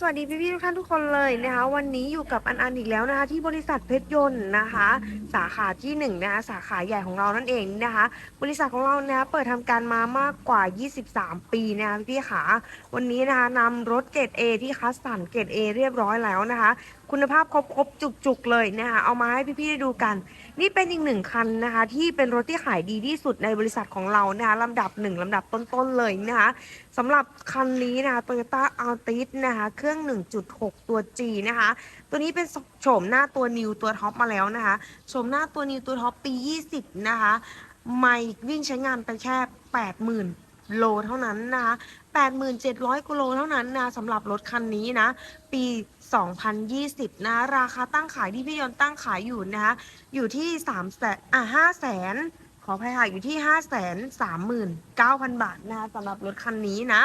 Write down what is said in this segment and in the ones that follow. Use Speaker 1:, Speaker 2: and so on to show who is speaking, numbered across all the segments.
Speaker 1: สวัสดีพี่ๆทุกท่านทุกคนเลยนะคะ วันนี้อยู่กับอันอันอีกแล้วนะคะ ที่บริษัทเพชรยนต์นะคะ สาขาที่หนึ่งนะคะสาขาใหญ่ของเรานั่นเองนะคะ บริษัทของเราเนี่ยเปิดทำการมามากกว่า 23 ปีนะคะพี่ๆขาวันนี้นะคะนำรถเกรด A ที่คัสสันเกรด A เรียบร้อยแล้วนะคะคุณภาพครบครบจุกๆเลยนะคะเอามาให้พี่ๆได้ดูกัน นี่เป็นอีกหนึ่งคันนะคะ ที่เป็นรถที่ขายดีที่สุดในบริษัทของเรานะคะลำดับหนึ่งลำดับต้นๆเลยนะคะสำหรับคันนี้นะคะ Toyota Altis นะคะเครื่อง 1.6 ตัว G นะคะ ตัวนี้เป็นโฉมหน้าตัวนิวตัวท็อปมาแล้วนะคะโฉมหน้าตัวนิวตัวท็อปปี 20 นะคะ ไม่วิ่งใช้งานไปแค่ 80,000 โลเท่านั้นนะคะ 87,000กิโลเท่านั้นนะสำหรับรถคันนี้นะ ปี 2020 นะ ราคาตั้งขายที่พี่ยนตั้งขายอยู่นะคะอยู่ที่3แสนอะ5แสนขออภัยค่ะอยู่ที่ 5 3 9 0 0 0 บาทนะคะสำหรับรถคันนี้นะ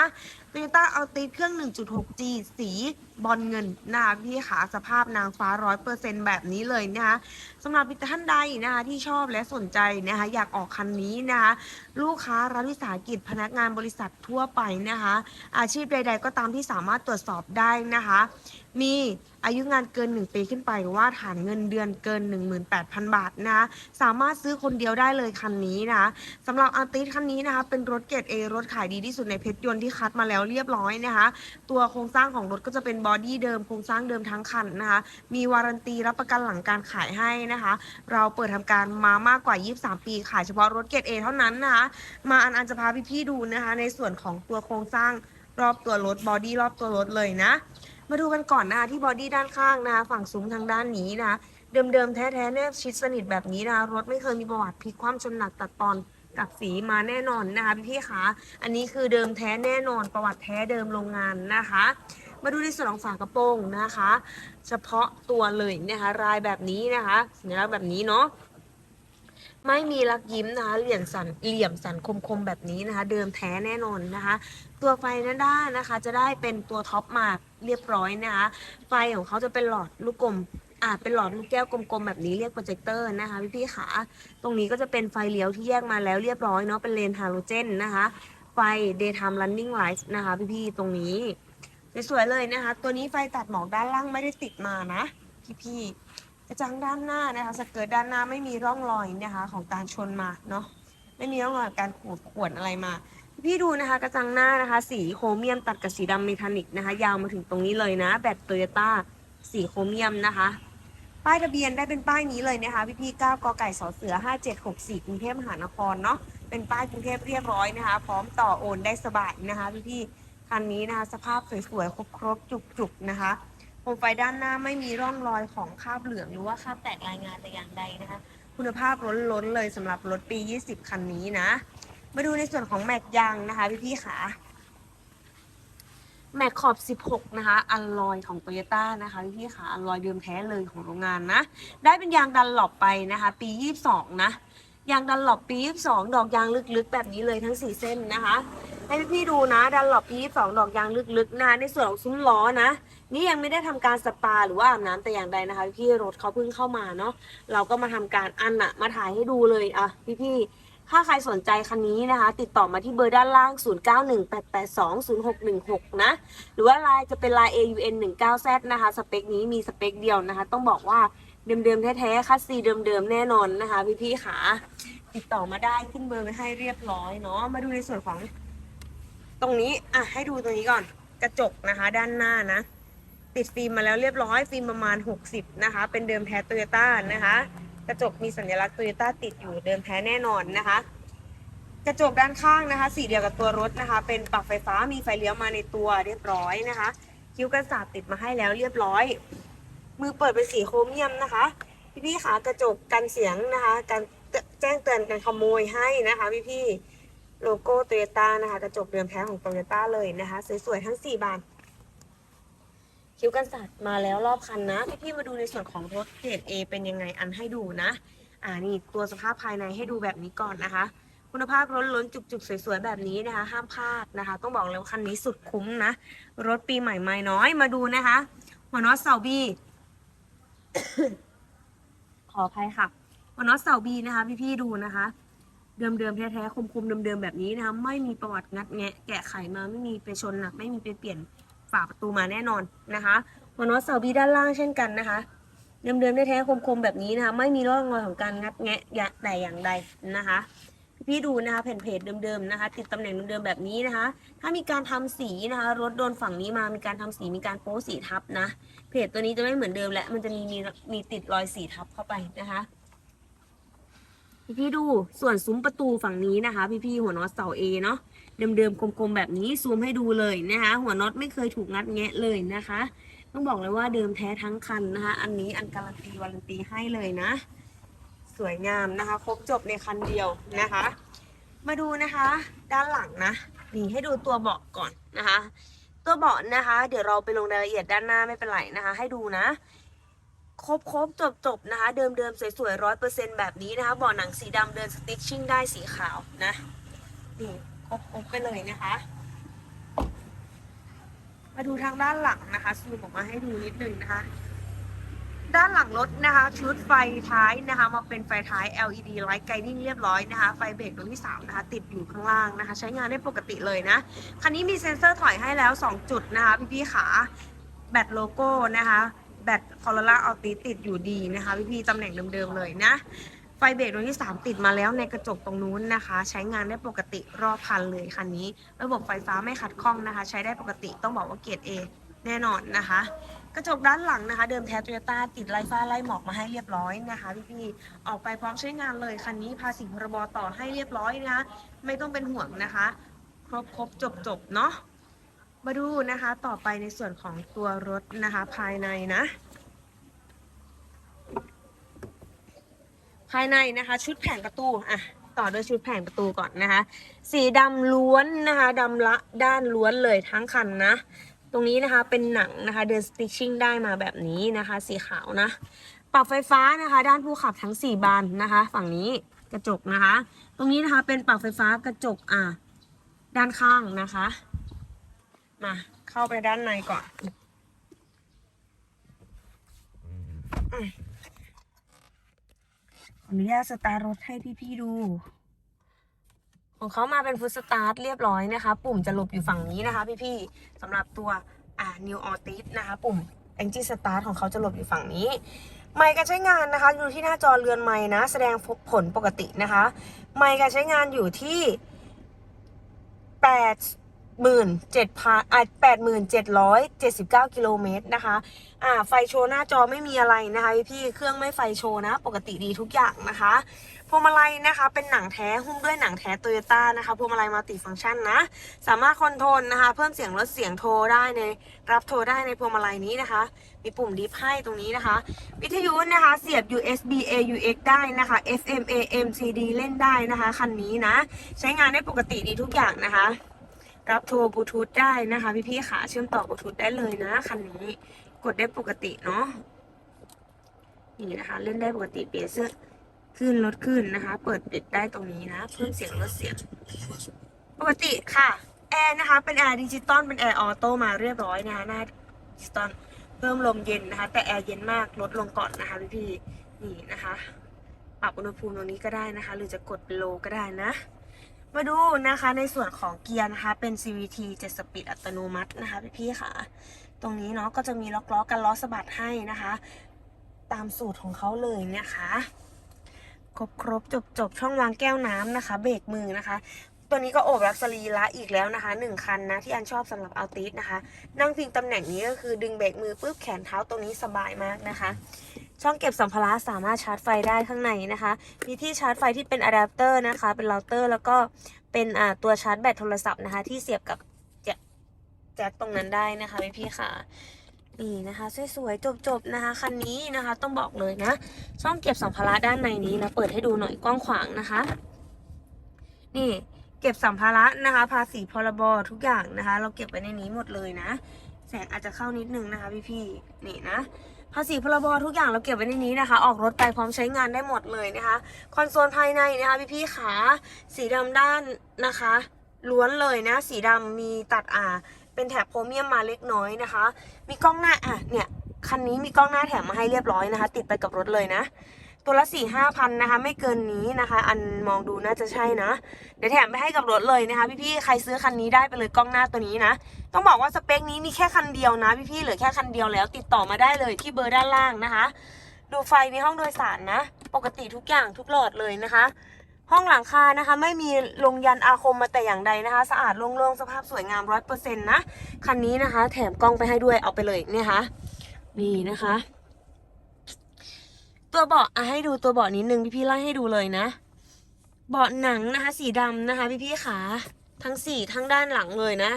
Speaker 1: Toyota Altis เครื่อง 1.6G สีบอลเงินนะคะพี่ขาสภาพนางฟ้า100%แบบนี้เลยนะคะสำหรับท่านใดนะคะที่ชอบและสนใจนะคะอยากออกคันนี้นะคะลูกค้ารัฐวิสาหกิจพนักงานบริษัททั่วไปนะคะอาชีพใด ๆ ก็ตามที่สามารถตรวจสอบได้นะคะมีอายุงานเกิน 1 ปีขึ้นไปหรือว่าฐานเงินเดือนเกิน 18,000 บาทนะสามารถซื้อคนเดียวได้เลยคันนี้นะคะสำหรับอาร์ติสคันนี้นะคะเป็นรถเกรด A รถขายดีที่สุดในเพชรยนต์ที่คัดมาแล้วเรียบร้อยนะคะ ตัวโครงสร้างของรถก็จะเป็นบอดี้เดิมโครงสร้างเดิมทั้งคันนะคะ มีวารันตีรับประกันหลังการขายให้นะคะ เราเปิดทำการมามากกว่า 23 ปีขายเฉพาะรถเกรด A เท่านั้นนะคะ มาอันอันจะพาพี่ๆดูนะคะ ในส่วนของตัวโครงสร้างรอบตัวรถบอดี้รอบตัวรถเลยนะ มาดูกันก่อนนะคะที่บอดี้ด้านข้างนะคะฝั่งซุ้มทางด้านนี้นะคะเดิมๆแท้ๆแนบชิดสนิทแบบนี้นะคะรถไม่เคยมีประวัติพลิกคว่ำชนหนักตัดตอน กับสีมาแน่นอนนะคะพี่ๆคะอันนี้คือเดิมแท้แน่นอนประวัติแท้เดิมโรงงานนะคะ มาดูในส่วนของฝากระโปรงนะคะ เฉพาะตัวเลยนะคะรายแบบนี้นะคะสัญลักษณ์แบบนี้เนาะไม่มีลักยิ้มนะคะเหลี่ยมสันเหลี่ยมสันคมๆแบบนี้นะคะ เดิมแท้แน่นอนนะคะ ตัวไฟหน้าด้านนะคะ จะได้เป็นตัวท็อปมาเรียบร้อยนะคะ ไฟของเขาจะเป็นหลอดลูกกลม อ่าเป็นหลอดลูกแก้วกลมๆแบบนี้เรียกโปรเจคเตอร์นะคะพี่ๆขาตรงนี้ก็จะเป็นไฟเลี้ยวที่แยกมาแล้วเรียบร้อยเนาะเป็นเลนฮาโลเจนนะคะไฟ daytime running light นะคะพี่ๆตรงนี้สวยๆเลยนะคะ ตัวนี้ไฟตัดหมอกด้านล่างไม่ได้ติดมานะ พี่ๆกระจังด้านหน้านะคะสเกิร์ตด้านหน้าไม่มีร่องรอยนะคะ ของการชนมาเนาะไม่มีร่องรอยการขูดข่วนอะไรมาพี่ดูนะคะกระจังหน้านะคะ สีโครเมียมตัดกับสีดำเมทัลลิกนะคะ ยาวมาถึงตรงนี้เลยนะ แบตโตโยต้าสีโครเมียมนะคะ ป้ายทะเบียนได้เป็นป้ายนี้เลยนะคะพี่พี่9กไก่สเสือ 5764กรุงเทพมหานครเนาะเป็นป้ายกรุงเทพเรียบร้อยนะคะ พร้อมต่อโอนได้สบายนะคะพี่พี่คันนี้นะคะสภาพสวยๆครบๆจุกๆนะคะโคมไฟด้านหน้าไม่มีร่องรอยของคราบเหลืองหรือว่าคราบแตกรายงานแต่อย่างใดนะคะ คุณภาพล้นๆเลยสำหรับรถปี 20 คันนี้นะ มาดูในส่วนของแม็กยางนะคะพี่ๆขา แม็กขอบ 16 นะคะ อัลลอยของโตโยต้านะคะพี่ๆขาอัลลอยเดิมแท้เลยของโรงงานนะ ได้เป็นยางดันหลบไปนะคะ ปี 22 นะ ยางดันหลบปี 22 ดอกยางลึกๆ แบบนี้เลยทั้ง 4 เส้นนะคะ ให้พี่ๆดูนะ ดันหลบปี 22 ดอกยางลึกๆ นะ ในส่วนของซุ้มล้อนะ นี่ยังไม่ได้ทำการสปาหรือว่าอาบน้ำแต่อย่างใดนะคะ พี่รถเขาเพิ่งเข้ามาเนาะ เราก็มาทำการอันอะมาถ่ายให้ดูเลยอะพี่ๆ ถ้าใครสนใจคันนี้นะคะ ติดต่อมาที่เบอร์ด้านล่าง 0918820616 นะ หรือว่าลน์จะเป็นลน์ AUN 19Z นะคะ สเปคนี้มีสเปคเดียวนะคะ ต้องบอกว่าเดิมๆ แท้ๆ คัสซีเดิมๆ แน่นอนนะคะ พี่ๆขาติดต่อมาได้ขึ้นเบอร์ไว้ให้เรียบร้อยเนาะ มาดูในส่วนของ ตรงนี้ อะ ให้ดูตรงนี้ก่อน กระจกนะคะ ด้านหน้านะ ติดฟิล์มมาแล้วเรียบร้อย ฟิล์มประมาณ 60 นะคะ เป็นเดิมแท้โตโยต้านะคะ ระจกมีสัญลักษณ์โตโยต้าติดอยู่เดิมแท้แน่นอนนะคะ กระจกด้านข้างนะคะ สีเดียวกับตัวรถนะคะ เป็นปรับไฟฟ้ามีไฟเลี้ยวมาในตัวเรียบร้อยนะคะ คิ้วกันศาสตร์ติดมาให้แล้วเรียบร้อย มือเปิดเป็นสีโครเมียมนะคะ พี่ๆขากระจกกันเสียงนะคะการแจ้งเตือนการขโมยให้นะคะ พี่ๆโลโก้โตโยต้านะคะ กระจกเดิมแท้ของโตโยต้าเลยนะคะสวยๆทั้ง 4 บาน คิ้วกันสัตว์มาแล้วรอบคันนะ พี่ๆมาดูในส่วนของรถเกรด A เป็นยังไงอันให้ดูนะ อ่านี่ตัวสภาพภายในให้ดูแบบนี้ก่อนนะคะ คุณภาพล้นล้นจุกๆ สวยๆ แบบนี้นะคะ ห้ามพลาดนะคะ ต้องบอกเลยว่าคันนี้สุดคุ้มนะ รถปีใหม่ไม่น้อยมาดูนะคะหัวนอตเสาบีขออภัยค่ะหัวน็อตเสาบีนะคะ พี่ๆดูนะคะ เดิมๆแท้ๆคมๆเดิมๆแบบนี้นะคะ ไม่มีประวัติงัดแงะแกะไขมาไม่มีไปชนหนักไม่มีไปเปลี่ยน ฝาประตูมาแน่นอนนะคะหัวน็อตเสาบีด้านล่างเช่นกันนะคะ เดิมๆได้แท้คมๆแบบนี้นะคะไม่มีร่องรอยของการงัดแงะยะแต่อย่างใดนะคะพี่ดูนะคะแผ่นเพจเดิมๆนะคะ ติดตำแหน่งเดิมๆแบบนี้นะคะ ถ้ามีการทำสีนะคะรถโดนฝั่งนี้มามีการทำสีมีการโป๊สีทับนะ เพจตัวนี้จะไม่เหมือนเดิมและมันจะมีมีมีติดรอยสีทับเข้าไปนะคะพี่ๆดูส่วนซุ้มประตูฝั่งนี้นะคะ พี่พี่ๆหัวน็อตเสาเอเนาะ เดิมๆกลมๆแบบนี้ซูมให้ดูเลยนะคะ หัวน็อตไม่เคยถูกงัดแงะเลยนะคะ ต้องบอกเลยว่าเดิมแท้ทั้งคันนะคะ อันนี้อันการันตีวารันตีให้เลยนะ สวยงามนะคะ ครบจบในคันเดียวนะคะ มาดูนะคะ ด้านหลังนะนี่ให้ดูตัวเบาะก่อนนะคะ ตัวเบาะนะคะ เดี๋ยวเราไปลงรายละเอียดด้านหน้าไม่เป็นไรนะคะ ให้ดูนะครบครบจบจบนะคะ เดิมเดิมสวยๆร้อยเปอร์เซ็นแบบนี้นะคะเบาะหนังสีดำเดินสติชชิ่งได้สีขาวนะนี่ ครบไปเลยนะคะ มาดูทางด้านหลังนะคะซูมออกมาให้ดูนิดนึงนะคะ ด้านหลังรถนะคะ ชุดไฟท้ายนะคะ มาเป็นไฟท้าย LED Light Guiding เรียบร้อยนะคะ ไฟเบรกดวงที่3นะคะ ติดอยู่ข้างล่างนะคะ ใช้งานได้ปกติเลยนะ คันนี้มีเซ็นเซอร์ถอยให้แล้ว 2 จุดนะคะพี่ๆขาแบตโลโก้นะคะแบตคอร์ล่าอัลติติดอยู่ดีนะคะพี่ๆตำแหน่งเดิมๆเลยนะ ไฟเบรกดวงที่ 3 ติดมาแล้วในกระจกตรงนู้นนะคะ ใช้งานได้ปกติรอบคันเลยคันนี้ ระบบไฟฟ้าไม่ขัดข้องนะคะ ใช้ได้ปกติต้องบอกว่าเกรด A แน่นอนนะคะ กระจกด้านหลังนะคะ เดิมแท้โตโยต้าติดไลฟ้าไล่หมอกมาให้เรียบร้อยนะคะพี่ๆออกไปพร้อมใช้งานเลยคันนี้ภาษีพรบต่อให้เรียบร้อยนะคะไม่ต้องเป็นห่วงนะคะ ครบครบจบจบเนาะมาดูนะคะต่อไปในส่วนของตัวรถนะคะภายในนะ ภายในนะคะ ชุดแผงประตูอะต่อด้วยชุดแผงประตูก่อนนะคะ สีดำล้วนนะคะดำละด้านล้วนเลยทั้งคันนะ ตรงนี้นะคะเป็นหนังนะคะเดินสติชชิ่งได้มาแบบนี้นะคะ สีขาวนะ ปรับไฟฟ้านะคะ ด้านผู้ขับทั้ง 4 บานนะคะ ฝั่งนี้กระจกนะคะ ตรงนี้นะคะเป็นปรับไฟฟ้ากระจกอะด้านข้างนะคะ มาเข้าไปด้านในก่อน อนุญาตสตาร์ทรถให้พี่ๆดู ของเขามาเป็นฟุตสตาร์ทเรียบร้อยนะคะ ปุ่มจะหลบอยู่ฝั่งนี้นะคะ พี่ๆสำหรับตัวอ่า New Altis นะคะ ปุ่ม Engine Start ของเขาจะหลบอยู่ฝั่งนี้ ไมค์การใช้งานนะคะ อยู่ที่หน้าจอเรือนไม้นะ แสดงผลปกตินะคะ ไมค์การใช้งานอยู่ที่แปด หมื่นเจ็ดพันอะแปดหมื่นเจ็ดร้อยเจ็ดสิบเก้ากิโลเมตรนะคะ อ่า ไฟโชว์หน้าจอไม่มีอะไรนะคะพี่เครื่องไม่ไฟโชว์นะ ปกติดีทุกอย่างนะคะพวงมาลัยนะคะเป็นหนังแท้หุ้มด้วยหนังแท้โตโยต้านะคะพวงมาลัยมัลติฟังก์ชันนะ สามารถคอนโทรลนะคะ เพิ่มเสียงลดเสียงโทรได้ในรับโทรได้ในพวงมาลัยนี้นะคะ มีปุ่มดิฟให้ตรงนี้นะคะ วิทยุนะคะเสียบ USB AUX ได้นะคะ FM AM CD เล่นได้นะคะ คันนี้นะ ใช้งานได้ปกติดีทุกอย่างนะคะ รับโทรบลูทูธได้นะคะ พี่ๆขาเชื่อมต่อบลูทูธได้เลยนะคันนี้กดได้ปกติเนาะนี่นะคะ เล่นได้ปกติเปลี่ยนเสื้อขึ้นลดขึ้นนะคะ เปิดปิดได้ตรงนี้นะเพิ่มเสียงลดเสียง ปกติค่ะแอร์นะคะ เป็นแอร์ดิจิตอลเป็นแอร์ออโต้มาเรียบร้อยนะคะหน้าดิจิตอลเพิ่มลมเย็นนะคะ แต่แอร์เย็นมากลดลงก่อนนะคะพี่พี่ๆนี่นะคะปรับอุณหภูมิตรงนี้ก็ได้นะคะ หรือจะกดโลก็ได้นะ มาดูนะคะในส่วนของเกียร์นะคะ เป็น CVT 7 สปีดอัตโนมัตินะคะพี่พี่ๆค่ะ ตรงนี้เนาะก็จะมีล็อกล้อกันล้อสะบัดให้นะคะ ตามสูตรของเขาเลยนะคะครบครบจบจบช่องวางแก้วน้ำนะคะ เบรกมือนะคะ ตัวนี้ก็โอบรับสรีระอีกแล้วนะคะหนึ่งคันนะที่อันชอบสำหรับเอัลติสนะคะ นั่งพิงตำแหน่งนี้ก็คือดึงเบรกมือปุ๊บแขนเท้าตรงนี้สบายมากนะคะ ช่องเก็บสัมภาระสามารถชาร์จไฟได้ข้างในนะคะ มีที่ชาร์จไฟที่เป็นอะแดปเตอร์นะคะ เป็นเราเตอร์แล้วก็เป็นอ่าตัวชาร์จแบตโทรศัพท์นะคะ ที่เสียบกับแจ็คแจ็คตรงนั้นได้นะคะพี่พี่ๆค่ะนี่นะคะสวยๆจบๆนะคะคันนี้นะคะต้องบอกเลยนะ ช่องเก็บสัมภาระด้านในนี้นะเปิดให้ดูหน่อยกว้างขวางนะคะ นี่เก็บสัมภาระนะคะ ภาษีพรบทุกอย่างนะคะ เราเก็บไว้ในนี้หมดเลยนะ แสงอาจจะเข้านิดนึงนะคะพี่ๆนี่นะ ภาษีพลบทุกอย่างเราเก็บไว้ในนี้นะคะ ออกรถไปพร้อมใช้งานได้หมดเลยนะคะ คอนโซลภายในนะคะพี่ๆขาสีดำด้านนะคะ ล้วนเลยนะ สีดำมีตัดอ่า เป็นแถบโพรเมียมมาเล็กน้อยนะคะ มีกล้องหน้าอะเนี่ยคันนี้มีกล้องหน้าแถมมาให้เรียบร้อยนะคะ ติดไปกับรถเลยนะ ตัวละสี่ห้าพันนะคะ ไม่เกินนี้นะคะ อันมองดูน่าจะใช่นะ เดี๋ยวแถมไปให้กับรถเลยนะคะ พี่ๆใครซื้อคันนี้ได้ไปเลยกล้องหน้าตัวนี้นะ ต้องบอกว่าสเปคนี้มีแค่คันเดียวนะพี่ๆเหลือแค่คันเดียวแล้ว ติดต่อมาได้เลยที่เบอร์ด้านล่างนะคะ ดูไฟในห้องโดยสารนะ ปกติทุกอย่างทุกหลอดเลยนะคะ ห้องหลังคานะคะ ไม่มีลงยันอาคมมาแต่อย่างใดนะคะ สะอาดโล่งๆสภาพสวยงามร้อยเปอร์เซ็นต์นะคันนี้นะคะ แถมกล้องไปให้ด้วยเอาไปเลยเนี่ยค่ะนี่นะคะ ตัวเบาะอะให้ดูตัวเบาะนิดนึงพี่ๆไล่ให้ดูเลยนะ เบาะหนังนะคะ สีดำนะคะพี่ๆขาทั้งสี่ทั้งด้านหลังเลยนะ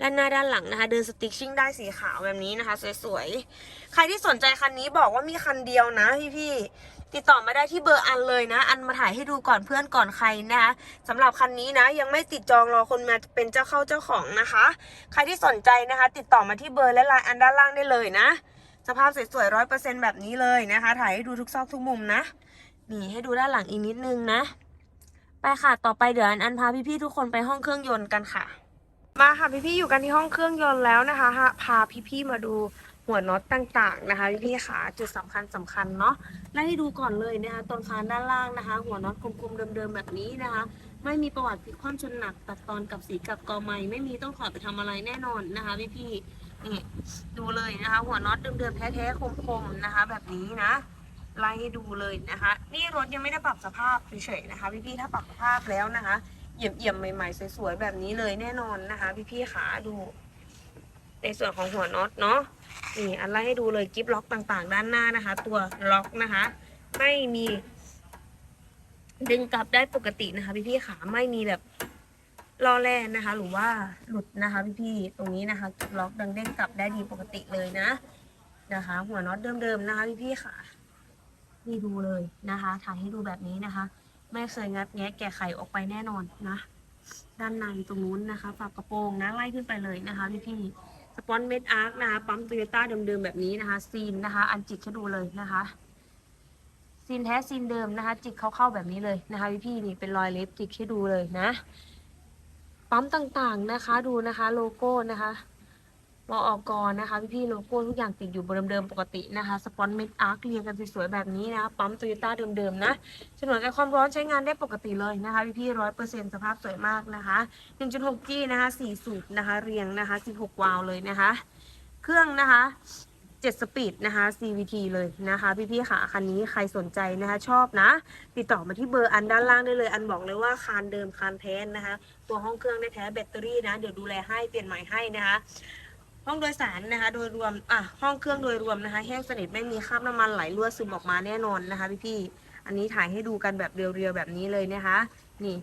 Speaker 1: ด้านหน้าด้านหลังนะคะ เดินสติ๊กชิ่งได้สีขาวแบบนี้นะคะ สวยๆ ใครที่สนใจคันนี้บอกว่ามีคันเดียวนะพี่ๆ ติดต่อมาได้ที่เบอร์อันเลยนะ อันมาถ่ายให้ดูก่อนเพื่อนก่อนใครนะคะสำหรับคันนี้นะ ยังไม่ติดจองรอคนมาเป็นเจ้าเข้าเจ้าของนะคะ ใครที่สนใจนะคะ ติดต่อมาที่เบอร์และไลน์อันด้านล่างได้เลยนะ สภาพสวยๆร้อยเปอร์เซ็นแบบนี้เลยนะคะ ถ่ายให้ดูทุกซอกทุกมุมนะ นี่ให้ดูด้านหลังอีกนิดนึงนะ ไปค่ะ ต่อไปเดี๋ยวอันอันพาพี่ๆทุกคนไปห้องเครื่องยนต์กันค่ะ มาค่ะพี่ๆอยู่กันที่ห้องเครื่องยนต์แล้วนะคะ พาพี่ๆมาดูหัวน็อตต่างๆนะคะพี่ๆขาจุดสำคัญสำคัญเนาะไล่ให้ดูก่อนเลยนะคะต้นคานด้านล่างนะคะ หัวน็อตกลมๆเดิมๆแบบนี้นะคะ ไม่มีประวัติพลิกคว่ำชนหนักตัดตอนกับสีกับกอไม้ไม่มีต้องถอไปทำอะไรแน่นอนนะคะพี่ๆ นี่ดูเลยนะคะ หัวน็อตเดิมๆแท้ๆคมๆนะคะ แบบนี้นะไล่ให้ดูเลยนะคะ นี่รถยังไม่ได้ปรับสภาพเฉยๆนะคะ พี่ๆถ้าปรับสภาพแล้วนะคะเอี่ยมๆใหม่ๆสวยๆแบบนี้เลยแน่นอนนะคะ พี่ๆขาดู ในส่วนของหัวน็อตเนาะนี่อันไล่ให้ดูเลยกิฟล็อกต่างๆ ด้านหน้านะคะ ตัวล็อกนะคะ ไม่มี ดึงกลับได้ปกตินะคะ พี่ๆขาไม่มีแบบ ล่อแร่นะคะ หรือว่าหลุดนะคะพี่ๆตรงนี้นะคะล็อกดังเด้งกลับได้ดีปกติเลยนะนะคะ หัวน็อตเดิมๆนะคะพี่ๆขานี่ดูเลยนะคะถ่ายให้ดูแบบนี้นะคะ ไม่เคยงัดแงะแกะไขออกไปแน่นอนนะ ด้านในตรงนู้นนะคะฝากกระโปรงนะไล่ขึ้นไปเลยนะคะพี่พี่ๆสปอนเมดอาร์คนะคะปั๊มโตโยต้าเดิมๆแบบนี้นะคะซีนนะคะ อันจิกให้ดูเลยนะคะซีนแท้ซีนเดิมนะคะ จิกเข้าๆแบบนี้เลยนะคะพี่พี่ๆนี่เป็นรอยเล็บจิกให้ดูเลยนะ ปั๊มต่างๆนะคะ ดูนะคะโลโก้นะคะรออกรนะคะ พี่ๆโลโก้ทุกอย่างติดอยู่บนเดิมๆปกตินะคะสปอนเมดอาร์คเรียงกันสวยๆแบบนี้นะคะปั๊มโตโยต้าเดิมๆนะฉนวนกันความร้อนใช้งานได้ปกติเลยนะคะ พี่ๆร้อยเปอร์เซ็นต์สภาพสวยมากนะคะ 1.6G นะคะ4สูบนะคะ เรียงนะคะ 16 วาล์วเลยนะคะ เครื่องนะคะ 7 สปีดนะคะ CVT เลยนะคะ พี่ๆค่ะคันนี้ใครสนใจนะคะ ชอบนะ ติดต่อมาที่เบอร์อันด้านล่างได้เลย อันบอกเลยว่าคานเดิมคานแท้นะคะ ตัวห้องเครื่องได้แท้แบตเตอรี่นะ เดี๋ยวดูแลให้เปลี่ยนใหม่ให้นะคะห้องโดยสารนะคะ โดยรวมอะห้องเครื่องโดยรวมนะคะ แห้งสนิทไม่มีคราบน้ำมันไหลรั่วซึมออกมาแน่นอนนะคะ พี่ๆอันนี้ถ่ายให้ดูกันแบบเรียวๆแบบนี้เลยนะคะ นี่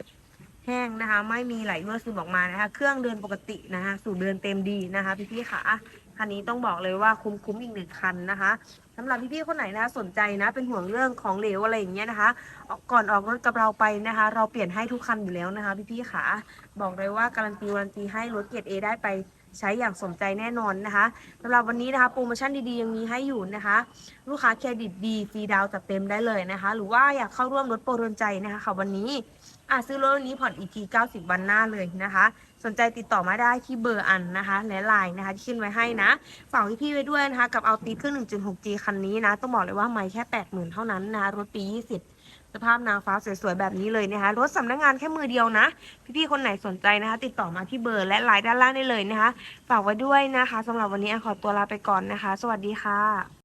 Speaker 1: แห้งนะคะ ไม่มีไหลรั่วซึมออกมานะคะ เครื่องเดินปกตินะคะ สู่เดินเต็มดีนะคะ พี่ๆค่ะ คันนี้ต้องบอกเลยว่าคุ้มๆอีกหนึ่งคันนะคะสำหรับพี่ๆคนไหนนะคะสนใจนะ เป็นห่วงเรื่องของเหลวอะไรอย่างเงี้ยนะคะก่อนออกรถกับเราไปนะคะ เราเปลี่ยนให้ทุกคันอยู่แล้วนะคะ พี่ๆค่ะบอกเลยว่าการันตีวันตีให้รถเกียรติเอได้ไปใช้อย่างสมใจแน่นอนนะคะสำหรับวันนี้นะคะโปรโมชั่นดีๆยังมีให้อยู่นะคะ ลูกค้าเครดิตดีฟรีดาวน์จัดเต็มได้เลยนะคะ หรือว่าอยากเข้าร่วมรถโปรเรือนใจนะคะค่ะวันนี้ อะซื้อรถวันนี้ผ่อนอีกที 90 วันหน้าเลยนะคะ สนใจติดต่อมาได้ที่เบอร์อันนะคะและไลน์นะคะที่ขึ้นไว้ให้นะ ฝากพี่ๆไว้ด้วยนะคะ กับเอาตีเครื่อง 1.6G คันนี้นะ ต้องบอกเลยว่าไม่แค่ 80,000 เท่านั้นนะคะรถปี 20สภาพนางฟ้าสวยๆ แบบนี้เลยนะคะ รถสำนักงงานแค่มือเดียวนะ พี่ๆ คนไหนสนใจนะคะ ติดต่อมาที่เบอร์และไลน์ด้านล่างได้เลยนะคะ ฝากไว้ด้วยนะคะสำหรับวันนี้อันขอตัวลาไปก่อนนะคะ สวัสดีค่ะ